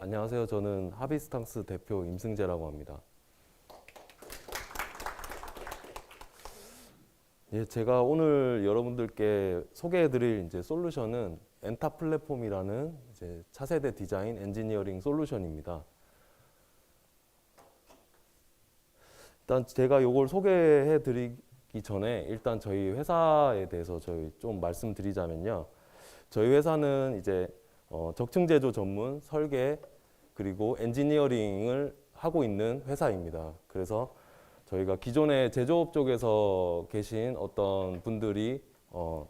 안녕하세요. 저는 하비스탕스 대표 임승재라고 합니다. 예, 제가 오늘 여러분들께 소개해드릴 이제 솔루션은 엔타 플랫폼이라는 이제 차세대 디자인 엔지니어링 솔루션입니다. 일단 제가 이걸 소개해드리기 전에 일단 저희 회사에 대해서 저희 좀 말씀드리자면요. 저희 회사는 이제 어, 적층 제조 전문 설계 그리고 엔지니어링을 하고 있는 회사입니다. 그래서 저희가 기존의 제조업 쪽에서 계신 어떤 분들이 어,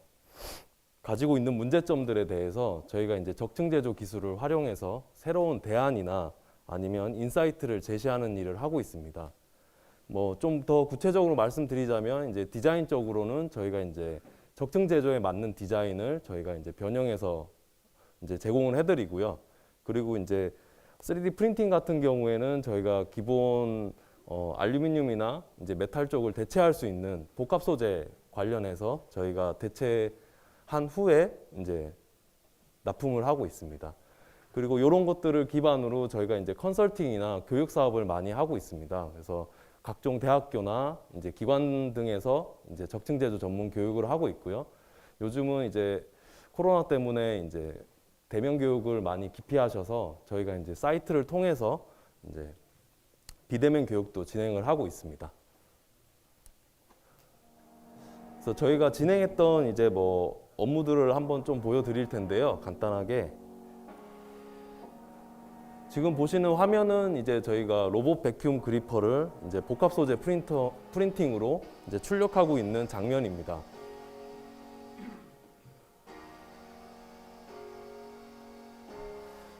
가지고 있는 문제점들에 대해서 저희가 이제 적층 제조 기술을 활용해서 새로운 대안이나 아니면 인사이트를 제시하는 일을 하고 있습니다. 뭐 좀 더 구체적으로 말씀드리자면 이제 디자인적으로는 저희가 이제 적층 제조에 맞는 디자인을 저희가 이제 변형해서 이제 제공을 해드리고요. 그리고 이제 3D 프린팅 같은 경우에는 저희가 기본 어, 알루미늄이나 이제 메탈 쪽을 대체할 수 있는 복합 소재 관련해서 저희가 대체한 후에 이제 납품을 하고 있습니다. 그리고 이런 것들을 기반으로 저희가 이제 컨설팅이나 교육 사업을 많이 하고 있습니다. 그래서 각종 대학교나 이제 기관 등에서 이제 적층 제조 전문 교육을 하고 있고요. 요즘은 이제 코로나 때문에 이제 대면 교육을 많이 기피하셔서 저희가 이제 사이트를 통해서 이제 비대면 교육도 진행을 하고 있습니다. 그래서 저희가 진행했던 이제 뭐 업무들을 한번 좀 보여드릴 텐데요. 간단하게 지금 보시는 화면은 이제 저희가 로봇 백큐um 그리퍼를 이제 복합 소재 프린터 프린팅으로 이제 출력하고 있는 장면입니다.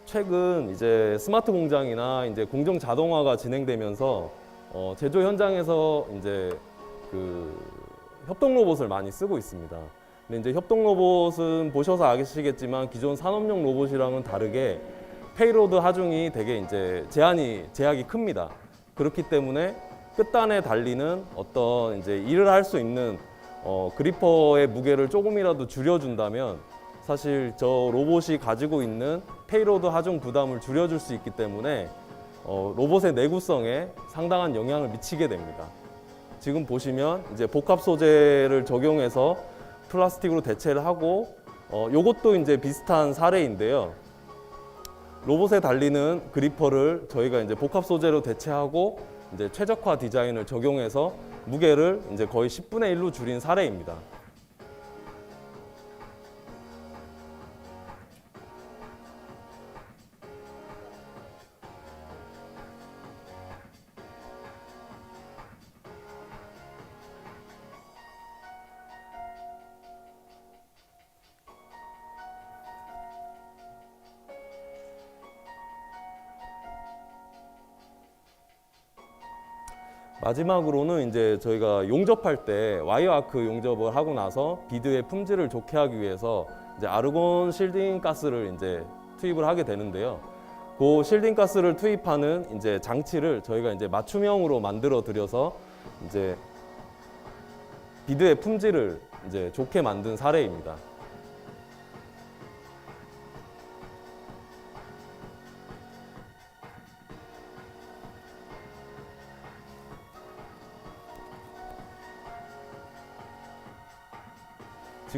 최근 이제 스마트 공장이나 이제 공정 자동화가 진행되면서 어, 제조 현장에서 이제 그 협동 로봇을 많이 쓰고 있습니다. 근데 이제 협동 로봇은 보셔서 아시겠지만 기존 산업용 로봇이랑은 다르게 페이로드 하중이 되게 이제 제한이 제약이 큽니다. 그렇기 때문에 끝단에 달리는 어떤 이제 일을 할 수 있는 어, 그리퍼의 무게를 조금이라도 줄여준다면 사실 저 로봇이 가지고 있는 페이로드 하중 부담을 줄여줄 수 있기 때문에 어, 로봇의 내구성에 상당한 영향을 미치게 됩니다. 지금 보시면 이제 복합 소재를 적용해서 플라스틱으로 대체를 하고 어, 요것도 이제 비슷한 사례인데요. 로봇에 달리는 그리퍼를 저희가 이제 복합 소재로 대체하고 이제 최적화 디자인을 적용해서 무게를 이제 거의 10분의 1로 줄인 사례입니다. 마지막으로는 이제 저희가 용접할 때 와이어 아크 용접을 하고 나서 비드의 품질을 좋게 하기 위해서 이제 아르곤 실딩 가스를 이제 투입을 하게 되는데요. 그 실딩 가스를 투입하는 이제 장치를 저희가 이제 맞춤형으로 만들어 드려서 이제 비드의 품질을 이제 좋게 만든 사례입니다.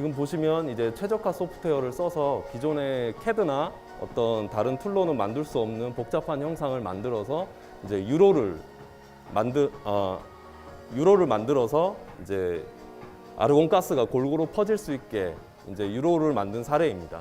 지금 보시면 이제 최적화 소프트웨어를 써서 기존의 캐드나 어떤 다른 툴로는 만들 수 없는 복잡한 형상을 만들어서 이제 유로를 만들 어, 유로를 만들어서 이제 아르곤 가스가 골고루 퍼질 수 있게 이제 유로를 만든 사례입니다.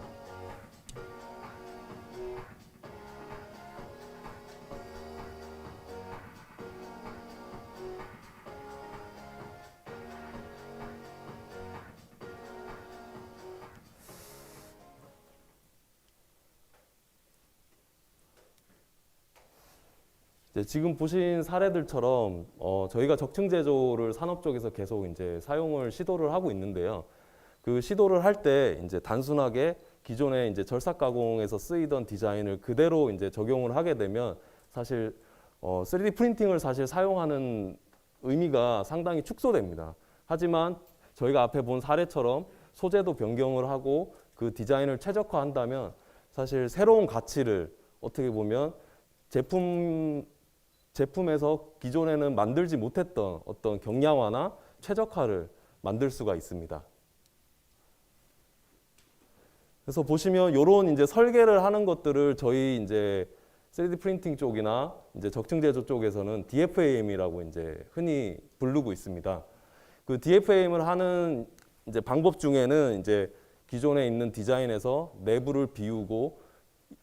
지금 보신 사례들처럼 어, 저희가 적층 제조를 산업 쪽에서 계속 이제 사용을 시도를 하고 있는데요. 그 시도를 할 때 이제 단순하게 기존에 이제 절삭 가공에서 쓰이던 디자인을 그대로 이제 적용을 하게 되면 사실 어, 3D 프린팅을 사실 사용하는 의미가 상당히 축소됩니다. 하지만 저희가 앞에 본 사례처럼 소재도 변경을 하고 그 디자인을 최적화한다면 사실 새로운 가치를 어떻게 보면 제품 제품에서 기존에는 만들지 못했던 어떤 경량화나 최적화를 만들 수가 있습니다. 그래서 보시면 이런 이제 설계를 하는 것들을 저희 이제 3D 프린팅 쪽이나 이제 적층 제조 쪽에서는 DFAM이라고 이제 흔히 부르고 있습니다. 그 DFAM을 하는 이제 방법 중에는 이제 기존에 있는 디자인에서 내부를 비우고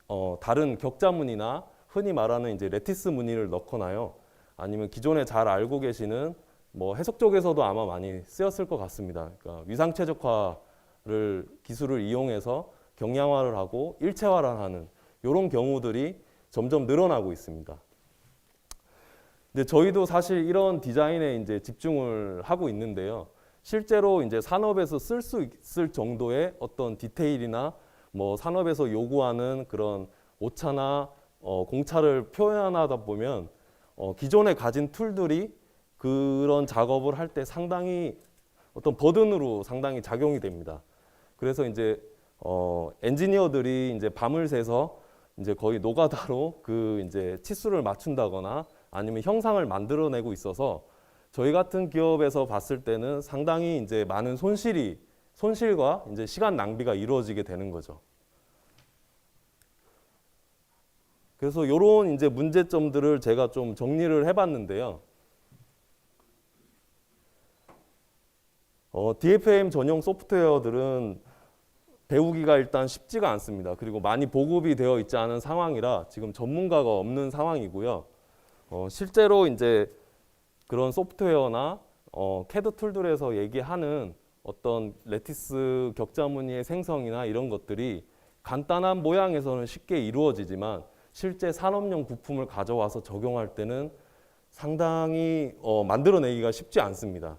어, 다른 격자무늬나 흔히 말하는 이제 레티스 무늬를 넣거나요. 아니면 기존에 잘 알고 계시는 뭐 해석 쪽에서도 아마 많이 쓰였을 것 같습니다. 그러니까 위상 최적화를 기술을 이용해서 경량화를 하고 일체화를 하는 이런 경우들이 점점 늘어나고 있습니다. 근데 저희도 사실 이런 디자인에 이제 집중을 하고 있는데요. 실제로 이제 산업에서 쓸 수 있을 정도의 어떤 디테일이나 뭐 산업에서 요구하는 그런 오차나 어, 공차를 표현하다 보면 어, 기존에 가진 툴들이 그런 작업을 할 때 상당히 어떤 버든으로 상당히 작용이 됩니다. 그래서 이제 어, 엔지니어들이 이제 밤을 새서 이제 거의 노가다로 그 이제 치수를 맞춘다거나 아니면 형상을 만들어내고 있어서 저희 같은 기업에서 봤을 때는 상당히 이제 많은 손실이 손실과 이제 시간 낭비가 이루어지게 되는 거죠. 그래서 이런 이제 문제점들을 제가 좀 정리를 해봤는데요. 어, DFM 전용 소프트웨어들은 배우기가 일단 쉽지가 않습니다. 그리고 많이 보급이 되어 있지 않은 상황이라 지금 전문가가 없는 상황이고요. 어, 실제로 이제 그런 소프트웨어나 어, 캐드 툴들에서 얘기하는 어떤 레티스 격자무늬의 생성이나 이런 것들이 간단한 모양에서는 쉽게 이루어지지만 실제 산업용 부품을 가져와서 적용할 때는 상당히 어, 만들어내기가 쉽지 않습니다.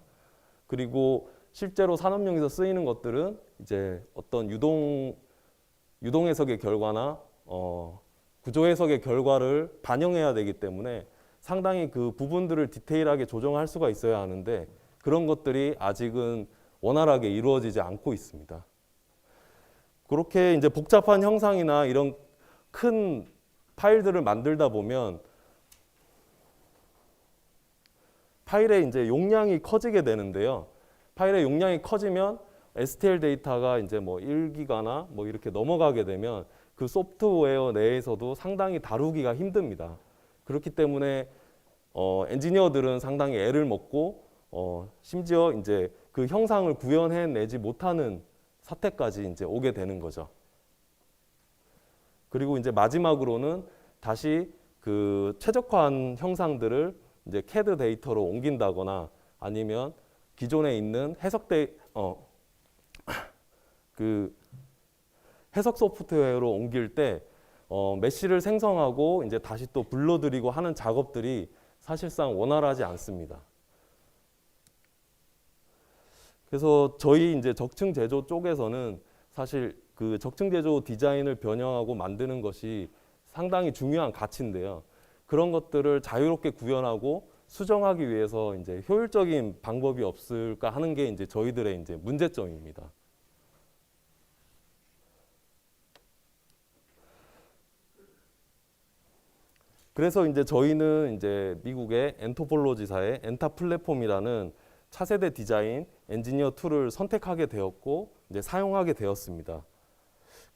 그리고 실제로 산업용에서 쓰이는 것들은 이제 어떤 유동 유동 해석의 결과나 어, 구조 해석의 결과를 반영해야 되기 때문에 상당히 그 부분들을 디테일하게 조정할 수가 있어야 하는데 그런 것들이 아직은 원활하게 이루어지지 않고 있습니다. 그렇게 이제 복잡한 형상이나 이런 큰 파일들을 만들다 보면 파일의 이제 용량이 커지게 되는데요. 파일의 용량이 커지면 STL 데이터가 이제 뭐 1기가나 뭐 이렇게 넘어가게 되면 그 소프트웨어 내에서도 상당히 다루기가 힘듭니다. 그렇기 때문에 어, 엔지니어들은 상당히 애를 먹고 어, 심지어 이제 그 형상을 구현해내지 못하는 사태까지 이제 오게 되는 거죠. 그리고 이제 마지막으로는 다시 그 최적화한 형상들을 이제 CAD 데이터로 옮긴다거나 아니면 기존에 있는 해석 데, 어, 그 해석 소프트웨어로 옮길 때 어, 메시를 생성하고 이제 다시 또 불러들이고 하는 작업들이 사실상 원활하지 않습니다. 그래서 저희 이제 적층 제조 쪽에서는 사실 그 적층 제조 디자인을 변형하고 만드는 것이 상당히 중요한 가치인데요. 그런 것들을 자유롭게 구현하고 수정하기 위해서 이제 효율적인 방법이 없을까 하는 게 이제 저희들의 이제 문제점입니다. 그래서 이제 저희는 이제 미국의 엔토폴로지사의 엔타 플랫폼이라는 차세대 디자인 엔지니어 툴을 선택하게 되었고 이제 사용하게 되었습니다.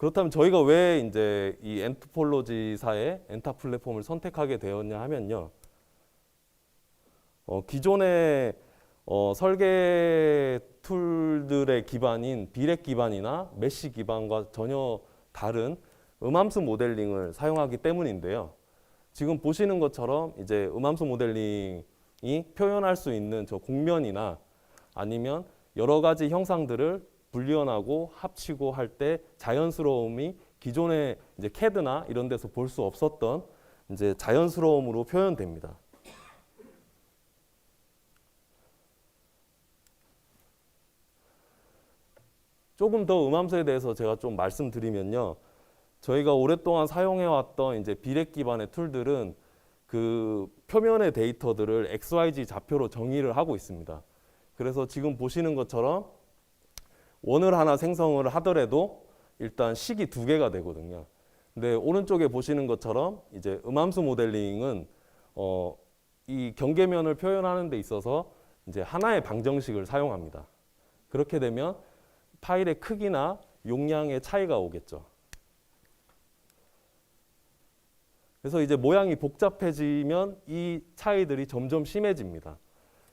그렇다면 저희가 왜 이제 이 엔토폴로지사의 엔타 플랫폼을 선택하게 되었냐 하면요. 어, 기존의 어, 설계 툴들의 기반인 비렉 기반이나 메시 기반과 전혀 다른 음함수 모델링을 사용하기 때문인데요. 지금 보시는 것처럼 이제 음함수 모델링이 표현할 수 있는 저 곡면이나 아니면 여러 가지 형상들을 분리원하고 합치고 할 때 자연스러움이 기존의 이제 캐드나 이런 데서 볼 수 없었던 이제 자연스러움으로 표현됩니다. 조금 더 음함수에 대해서 제가 좀 말씀드리면요. 저희가 오랫동안 사용해왔던 이제 비렉 기반의 툴들은 그 표면의 데이터들을 XYZ 좌표로 정의를 하고 있습니다. 그래서 지금 보시는 것처럼 원을 하나 생성을 하더라도 일단 식이 두 개가 되거든요. 근데 오른쪽에 보시는 것처럼 이제 음함수 모델링은 어, 이 경계면을 표현하는 데 있어서 이제 하나의 방정식을 사용합니다. 그렇게 되면 파일의 크기나 용량의 차이가 오겠죠. 그래서 이제 모양이 복잡해지면 이 차이들이 점점 심해집니다.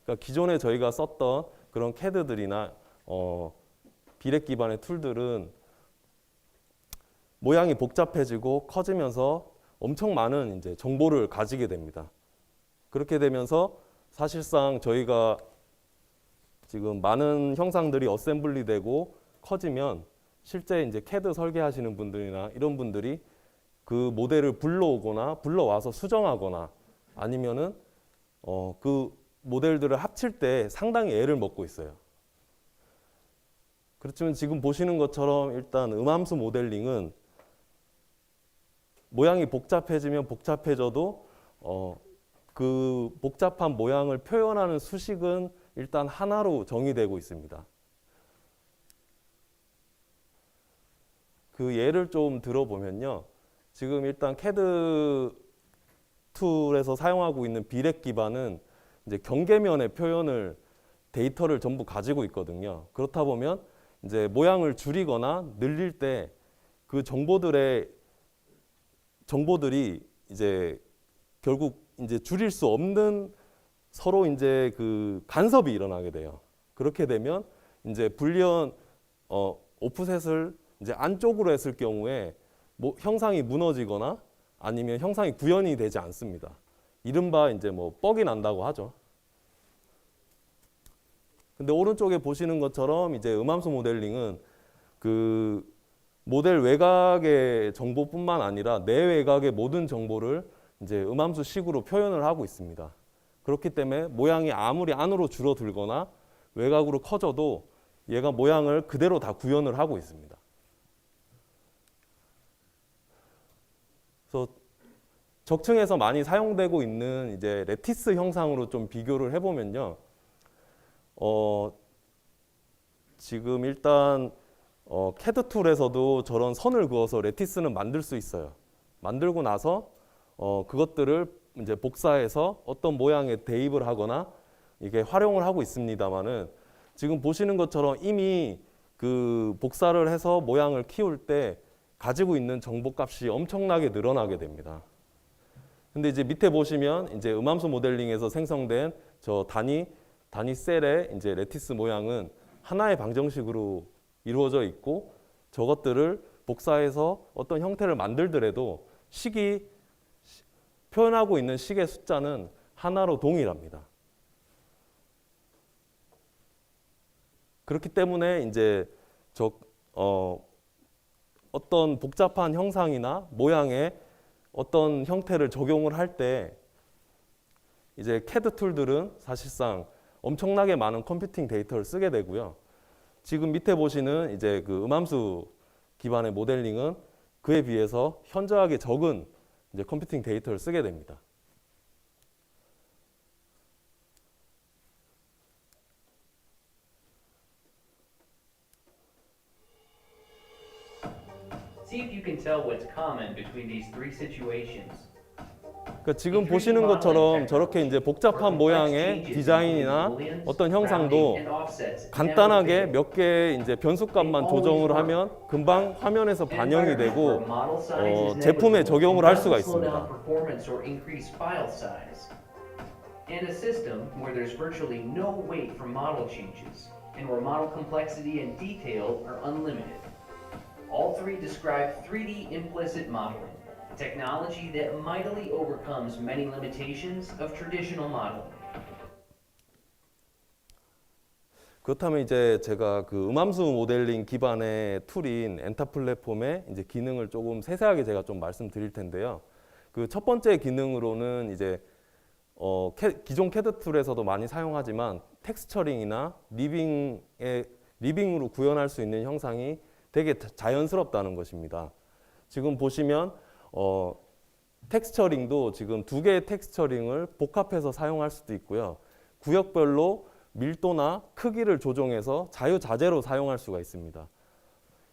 그러니까 기존에 저희가 썼던 그런 캐드들이나 어, 비렉 기반의 툴들은 모양이 복잡해지고 커지면서 엄청 많은 이제 정보를 가지게 됩니다. 그렇게 되면서 사실상 저희가 지금 많은 형상들이 어셈블리 되고 커지면 실제 이제 캐드 설계하시는 분들이나 이런 분들이 그 모델을 불러오거나 불러와서 수정하거나 아니면은 어, 그 모델들을 합칠 때 상당히 애를 먹고 있어요. 그렇지만 지금 보시는 것처럼 일단 음함수 모델링은 모양이 복잡해지면 복잡해져도 어, 그 복잡한 모양을 표현하는 수식은 일단 하나로 정의되고 있습니다. 그 예를 좀 들어보면요. 지금 일단 캐드 툴에서 사용하고 있는 비렉 기반은 이제 경계면의 표현을 데이터를 전부 가지고 있거든요. 그렇다 보면 이제 모양을 줄이거나 늘릴 때 그 정보들의 정보들이 이제 결국 이제 줄일 수 없는 서로 이제 그 간섭이 일어나게 돼요. 그렇게 되면 이제 불리언 어 오프셋을 이제 안쪽으로 했을 경우에 뭐 형상이 무너지거나 아니면 형상이 구현이 되지 않습니다. 이른바 이제 뭐 뻑이 난다고 하죠. 근데 오른쪽에 보시는 것처럼 이제 음함수 모델링은 그 모델 외곽의 정보뿐만 아니라 내 외곽의 모든 정보를 이제 음함수 식으로 표현을 하고 있습니다. 그렇기 때문에 모양이 아무리 안으로 줄어들거나 외곽으로 커져도 얘가 모양을 그대로 다 구현을 하고 있습니다. 그래서 적층에서 많이 사용되고 있는 이제 레티스 형상으로 좀 비교를 해보면요. 어, 지금 일단 어, 캐드 툴에서도 저런 선을 그어서 레티스는 만들 수 있어요. 만들고 나서 어, 그것들을 이제 복사해서 어떤 모양에 대입을 하거나 이게 활용을 하고 있습니다만은 지금 보시는 것처럼 이미 그 복사를 해서 모양을 키울 때 가지고 있는 정보 값이 엄청나게 늘어나게 됩니다. 근데 이제 밑에 보시면 이제 음함수 모델링에서 생성된 저 단위 단위 셀의 이제 레티스 모양은 하나의 방정식으로 이루어져 있고 저것들을 복사해서 어떤 형태를 만들더라도 식이 시- 표현하고 있는 식의 숫자는 하나로 동일합니다. 그렇기 때문에 이제 저 어, 어떤 복잡한 형상이나 모양에 어떤 형태를 적용을 할 때 이제 캐드 툴들은 사실상 엄청나게 많은 컴퓨팅 데이터를 쓰게 되고요. 지금 밑에 보시는 이제 그 음함수 기반의 모델링은 그에 비해서 현저하게 적은 이제 컴퓨팅 데이터를 쓰게 됩니다. 그러니까 지금 보시는 것처럼 저렇게 이제 복잡한 모양의 디자인이나 어떤 형상도 간단하게 몇개 이제 변수값만 조정을 하면 금방 화면에서 반영이 되고 어, 제품에 적용을 할 수가 있습니다. And a system where there's virtually no wait for model changes, and where model complexity and detail are unlimited. All three describe 3D implicit modeling, technology that mightily overcomes many limitations of traditional modeling. 그렇다면 이제 제가 그 음함수 모델링 기반의 툴인 엔타 플랫폼의 이제 기능을 조금 세세하게 제가 좀 말씀드릴 텐데요. 그 첫 번째 기능으로는 이제 어, 캐- 기존 캐드 툴에서도 많이 사용하지만 텍스처링이나 리빙에 리빙으로 구현할 수 있는 형상이 되게 자- 자연스럽다는 것입니다. 지금 보시면 어, 텍스처링도 지금 두 개의 텍스처링을 복합해서 사용할 수도 있고요. 구역별로 밀도나 크기를 조정해서 자유자재로 사용할 수가 있습니다.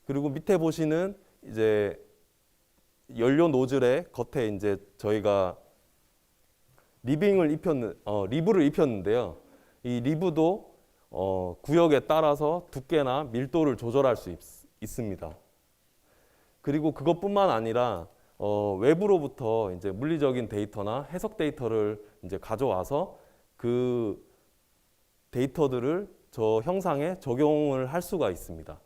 그리고 밑에 보시는 이제 연료 노즐의 겉에 이제 저희가 리빙을 입혔는 어, 리브를 입혔는데요. 이 리브도 어, 구역에 따라서 두께나 밀도를 조절할 수 있, 있습니다. 그리고 그것뿐만 아니라 어, 외부로부터 이제 물리적인 데이터나 해석 데이터를 이제 가져와서 그 데이터들을 저 형상에 적용을 할 수가 있습니다.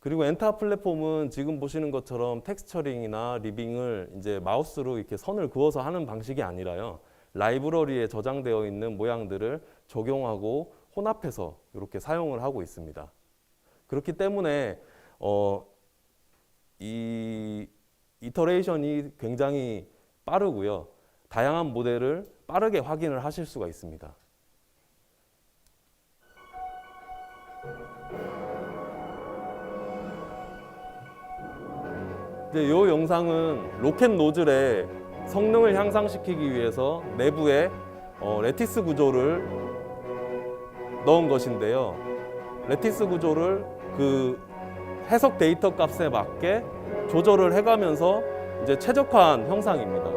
그리고 엔타 플랫폼은 지금 보시는 것처럼 텍스처링이나 리빙을 이제 마우스로 이렇게 선을 그어서 하는 방식이 아니라요. 라이브러리에 저장되어 있는 모양들을 적용하고 혼합해서 이렇게 사용을 하고 있습니다. 그렇기 때문에 어, 이 이터레이션이 굉장히 빠르고요. 다양한 모델을 빠르게 확인을 하실 수가 있습니다. 이 영상은 로켓 노즐의 성능을 향상시키기 위해서 내부에 어, 레티스 구조를 넣은 것인데요. 레티스 구조를 그 해석 데이터 값에 맞게 조절을 해가면서 이제 최적화한 형상입니다.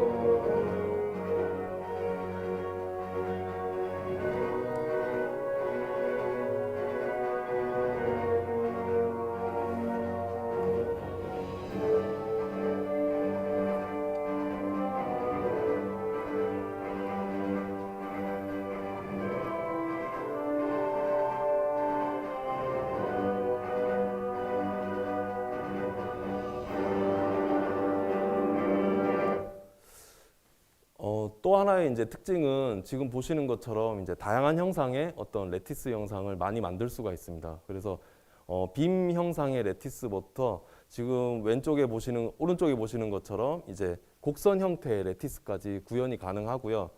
이제 특징은 지금 보시는 것처럼 이제 다양한 형상의 어떤 레티스 영상을 많이 만들 수가 있습니다. 그래서 어, 빔 형상의 레티스부터 지금 왼쪽에 보시는 오른쪽에 보시는 것처럼 이제 곡선 형태의 레티스까지 구현이 가능하고요.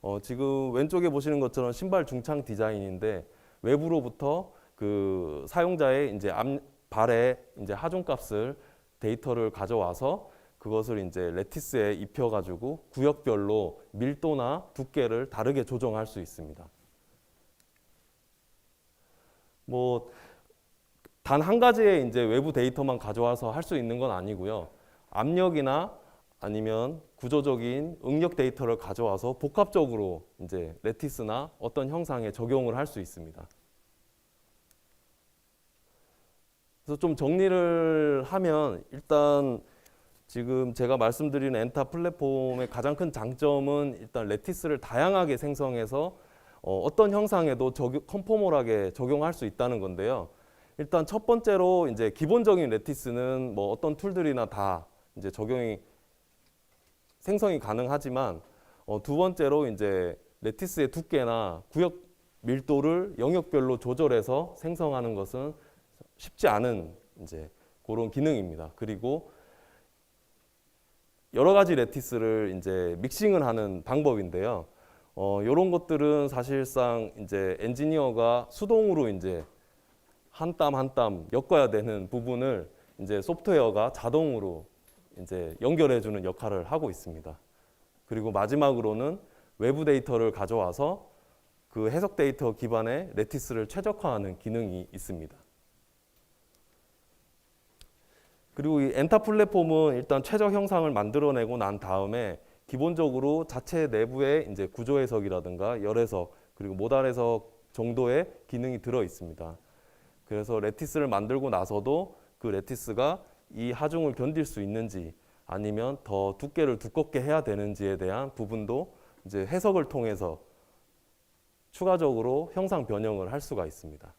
어, 지금 왼쪽에 보시는 것처럼 신발 중창 디자인인데 외부로부터 그 사용자의 이제 앞 발의 이제 하중 값을 데이터를 가져와서 그것을 이제 레티스에 입혀가지고 구역별로 밀도나 두께를 다르게 조정할 수 있습니다. 뭐 단 한 가지의 이제 외부 데이터만 가져와서 할 수 있는 건 아니고요. 압력이나 아니면 구조적인 응력 데이터를 가져와서 복합적으로 이제 레티스나 어떤 형상에 적용을 할 수 있습니다. 그래서 좀 정리를 하면 일단 지금 제가 말씀드린 엔타 플랫폼의 가장 큰 장점은 일단 레티스를 다양하게 생성해서 어, 어떤 형상에도 적용, 컨포멀하게 적용할 수 있다는 건데요. 일단 첫 번째로 이제 기본적인 레티스는 뭐 어떤 툴들이나 다 이제 적용이 생성이 가능하지만 어, 두 번째로 이제 레티스의 두께나 구역 밀도를 영역별로 조절해서 생성하는 것은 쉽지 않은 이제 그런 기능입니다. 그리고 여러 가지 레티스를 이제 믹싱을 하는 방법인데요. 어, 이런 것들은 사실상 이제 엔지니어가 수동으로 이제 한 땀 한 땀 엮어야 되는 부분을 이제 소프트웨어가 자동으로 이제 연결해 주는 역할을 하고 있습니다. 그리고 마지막으로는 외부 데이터를 가져와서 그 해석 데이터 기반의 레티스를 최적화하는 기능이 있습니다. 그리고 이 엔타 플랫폼은 일단 최적 형상을 만들어내고 난 다음에 기본적으로 자체 내부에 이제 구조 해석이라든가 열 해석 그리고 모달 해석 정도의 기능이 들어 있습니다. 그래서 레티스를 만들고 나서도 그 레티스가 이 하중을 견딜 수 있는지 아니면 더 두께를 두껍게 해야 되는지에 대한 부분도 이제 해석을 통해서 추가적으로 형상 변형을 할 수가 있습니다.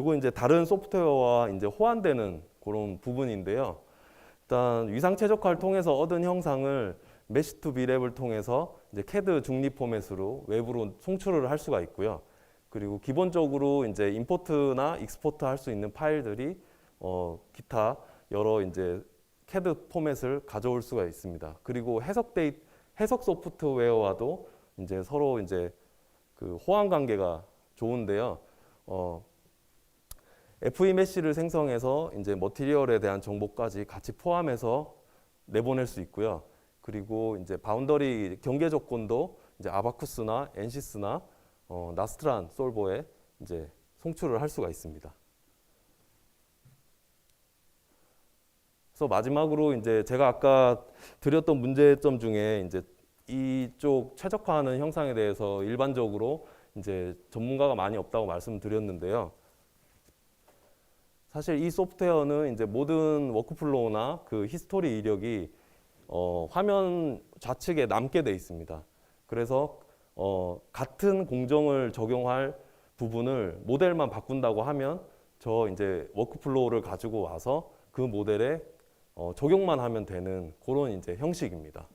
요거 이제 다른 소프트웨어와 이제 호환되는 그런 부분인데요. 일단 위상 최적화를 통해서 얻은 형상을 메시 투 비랩을 통해서 이제 CAD 중립 포맷으로 외부로 송출을 할 수가 있고요. 그리고 기본적으로 이제 임포트나 익스포트 할 수 있는 파일들이 어 기타 여러 이제 CAD 포맷을 가져올 수가 있습니다. 그리고 해석 데이 해석 소프트웨어와도 이제 서로 이제 그 호환 관계가 좋은데요. 어 FE 메시를 생성해서 이제 머티리얼에 대한 정보까지 같이 포함해서 내보낼 수 있고요. 그리고 이제 바운더리 경계 조건도 이제 아바쿠스나 엔시스나 어, 나스트란 솔버에 이제 송출을 할 수가 있습니다. 그래서 마지막으로 이제 제가 아까 드렸던 문제점 중에 이제 이쪽 최적화하는 형상에 대해서 일반적으로 이제 전문가가 많이 없다고 말씀드렸는데요. 사실 이 소프트웨어는 이제 모든 워크플로우나 그 히스토리 이력이 어, 화면 좌측에 남게 돼 있습니다. 그래서 어, 같은 공정을 적용할 부분을 모델만 바꾼다고 하면 저 이제 워크플로우를 가지고 와서 그 모델에 어, 적용만 하면 되는 그런 이제 형식입니다.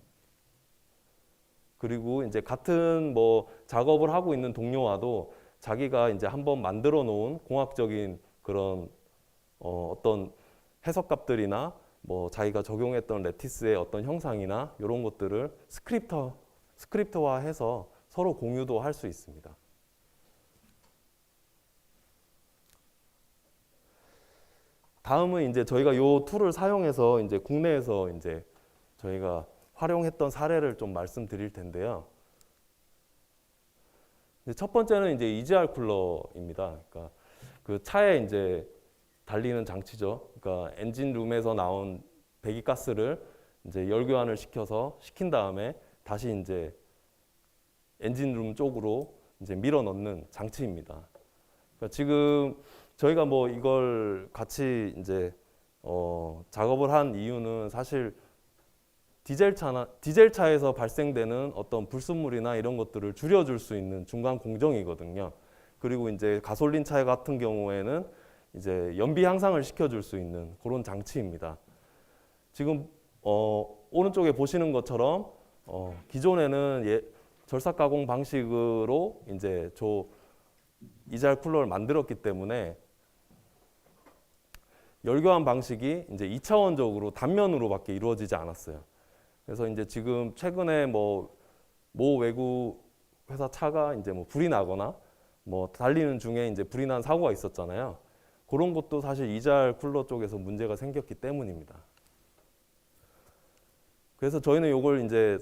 그리고 이제 같은 뭐 작업을 하고 있는 동료와도 자기가 이제 한번 만들어 놓은 공학적인 그런 어, 어떤 해석값들이나 뭐 자기가 적용했던 레티스의 어떤 형상이나 이런 것들을 스크립터 스크립트화해서 서로 공유도 할 수 있습니다. 다음은 이제 저희가 요 툴을 사용해서 이제 국내에서 이제 저희가 활용했던 사례를 좀 말씀드릴 텐데요. 첫 번째는 이제 EGR 쿨러입니다. 그러니까 그 차에 이제 달리는 장치죠. 그러니까 엔진 룸에서 나온 배기 가스를 이제 열 교환을 시켜서 시킨 다음에 다시 이제 엔진 룸 쪽으로 이제 밀어 넣는 장치입니다. 그러니까 지금 저희가 뭐 이걸 같이 이제 어 작업을 한 이유는 사실 디젤 차나 디젤 차에서 발생되는 어떤 불순물이나 이런 것들을 줄여줄 수 있는 중간 공정이거든요. 그리고 이제 가솔린 차 같은 경우에는 이제 연비 향상을 시켜줄 수 있는 그런 장치입니다. 지금 어, 오른쪽에 보시는 것처럼 어, 기존에는 예, 절삭 가공 방식으로 이제 저 이잘 쿨러를 만들었기 때문에 열교환 방식이 이제 2차원적으로 단면으로밖에 이루어지지 않았어요. 그래서 이제 지금 최근에 뭐 모 외국 회사 차가 이제 뭐 불이 나거나 뭐 달리는 중에 이제 불이 난 사고가 있었잖아요. 그런 것도 사실 이잘 쿨러 쪽에서 문제가 생겼기 때문입니다. 그래서 저희는 이걸 이제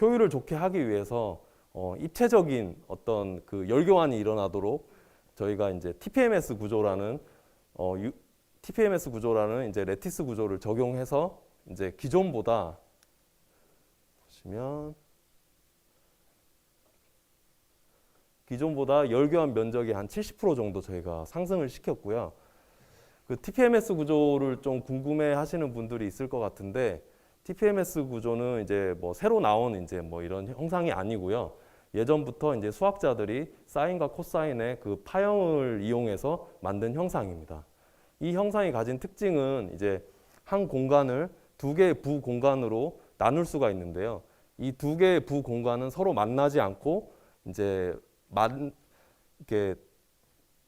효율을 좋게 하기 위해서 어, 입체적인 어떤 그 열교환이 일어나도록 저희가 이제 TPMS 구조라는 어, 유, TPMS 구조라는 이제 레티스 구조를 적용해서 이제 기존보다 보시면 기존보다 열교환 면적이 한 70% 정도 저희가 상승을 시켰고요. 그 TPMS 구조를 좀 궁금해 하시는 분들이 있을 것 같은데 TPMS 구조는 이제 뭐 새로 나온 이제 뭐 이런 형상이 아니고요. 예전부터 이제 수학자들이 사인과 코사인의 그 파형을 이용해서 만든 형상입니다. 이 형상이 가진 특징은 이제 한 공간을 두 개의 부 공간으로 나눌 수가 있는데요. 이 두 개의 부 공간은 서로 만나지 않고 이제 만 이렇게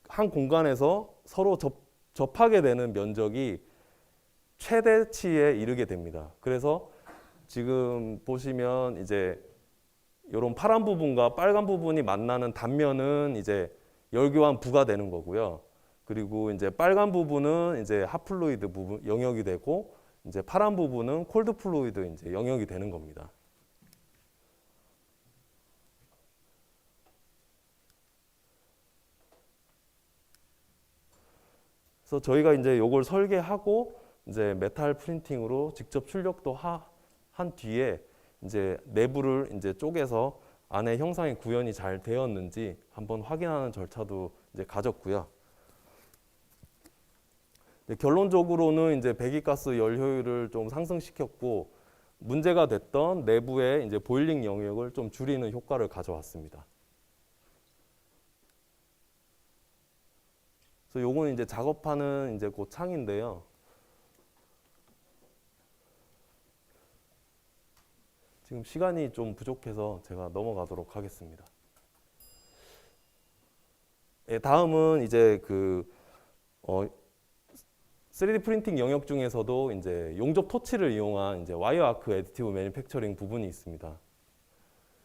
한 공간에서 서로 접, 접하게 되는 면적이 최대치에 이르게 됩니다. 그래서 지금 보시면 이제 이런 파란 부분과 빨간 부분이 만나는 단면은 이제 열교환 부가 되는 거고요. 그리고 이제 빨간 부분은 이제 핫플루이드 부분 영역이 되고 이제 파란 부분은 콜드 플루이드 이제 영역이 되는 겁니다. 그래서 저희가 이제 요걸 설계하고 이제 메탈 프린팅으로 직접 출력도 하, 한 뒤에 이제 내부를 이제 쪼개서 안에 형상이 구현이 잘 되었는지 한번 확인하는 절차도 이제 가졌고요. 결론적으로는 이제 배기가스 열 효율을 좀 상승시켰고 문제가 됐던 내부의 이제 보일링 영역을 좀 줄이는 효과를 가져왔습니다. 그래서 요거는 이제 작업하는 이제 그 창인데요. 지금 시간이 좀 부족해서 제가 넘어가도록 하겠습니다. 예, 다음은 이제 그 어, 3D 프린팅 영역 중에서도 이제 용접 토치를 이용한 이제 와이어 아크 애디티브 매니팩처링 부분이 있습니다.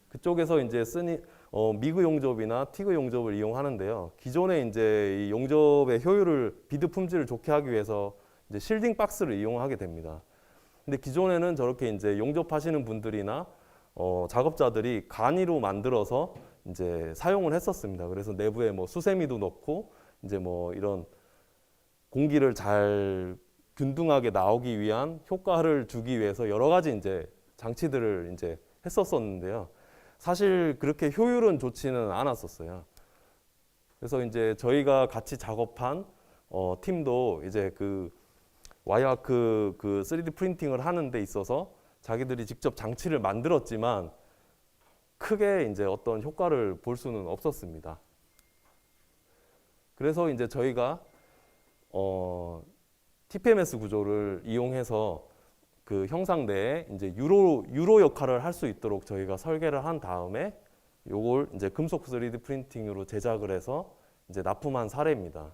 그쪽에서 이제 쓰니 어, 미그 용접이나 티그 용접을 이용하는데요. 기존에 이제 이 용접의 효율을 비드 품질을 좋게 하기 위해서 이제 실딩 박스를 이용하게 됩니다. 근데 기존에는 저렇게 이제 용접하시는 분들이나 어, 작업자들이 간이로 만들어서 이제 사용을 했었습니다. 그래서 내부에 뭐 수세미도 넣고 이제 뭐 이런 공기를 잘 균등하게 나오기 위한 효과를 주기 위해서 여러 가지 이제 장치들을 이제 했었었는데요. 사실 그렇게 효율은 좋지는 않았었어요. 그래서 이제 저희가 같이 작업한 어, 팀도 이제 그 와이아크 그 3D 프린팅을 하는 데 있어서 자기들이 직접 장치를 만들었지만 크게 이제 어떤 효과를 볼 수는 없었습니다. 그래서 이제 저희가 어, TPMS 구조를 이용해서 그 형상 내에 이제 유로 유로 역할을 할 수 있도록 저희가 설계를 한 다음에 요걸 이제 금속 3D 프린팅으로 제작을 해서 이제 납품한 사례입니다.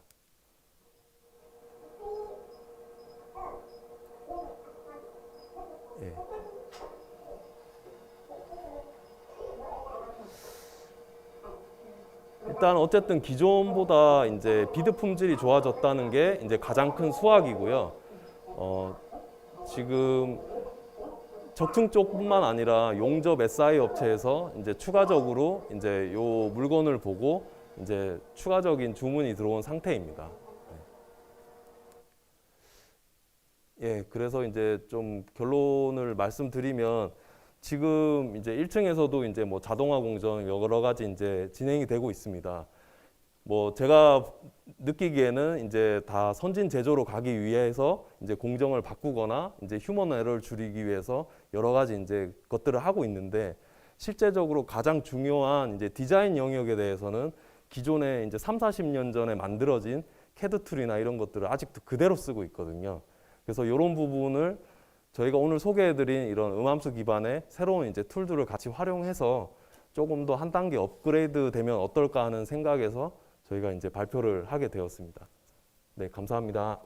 예. 일단 어쨌든 기존보다 이제 비드 품질이 좋아졌다는 게 이제 가장 큰 수확이고요. 어, 지금 적층 쪽뿐만 아니라 용접 SI 업체에서 이제 추가적으로 이제 요 물건을 보고 이제 추가적인 주문이 들어온 상태입니다. 예, 그래서 이제 좀 결론을 말씀드리면 지금 이제 1층에서도 이제 뭐 자동화 공정 여러 가지 이제 진행이 되고 있습니다. 뭐 제가 느끼기에는 이제 다 선진 제조로 가기 위해서 이제 공정을 바꾸거나 이제 휴먼 에러를 줄이기 위해서 여러 가지 이제 것들을 하고 있는데 실제적으로 가장 중요한 이제 디자인 영역에 대해서는 기존에 이제 3, 40년 전에 만들어진 캐드 툴이나 이런 것들을 아직도 그대로 쓰고 있거든요. 그래서 이런 부분을 저희가 오늘 소개해드린 이런 음함수 기반의 새로운 이제 툴들을 같이 활용해서 조금 더 한 단계 업그레이드 되면 어떨까 하는 생각에서 저희가 이제 발표를 하게 되었습니다. 네, 감사합니다.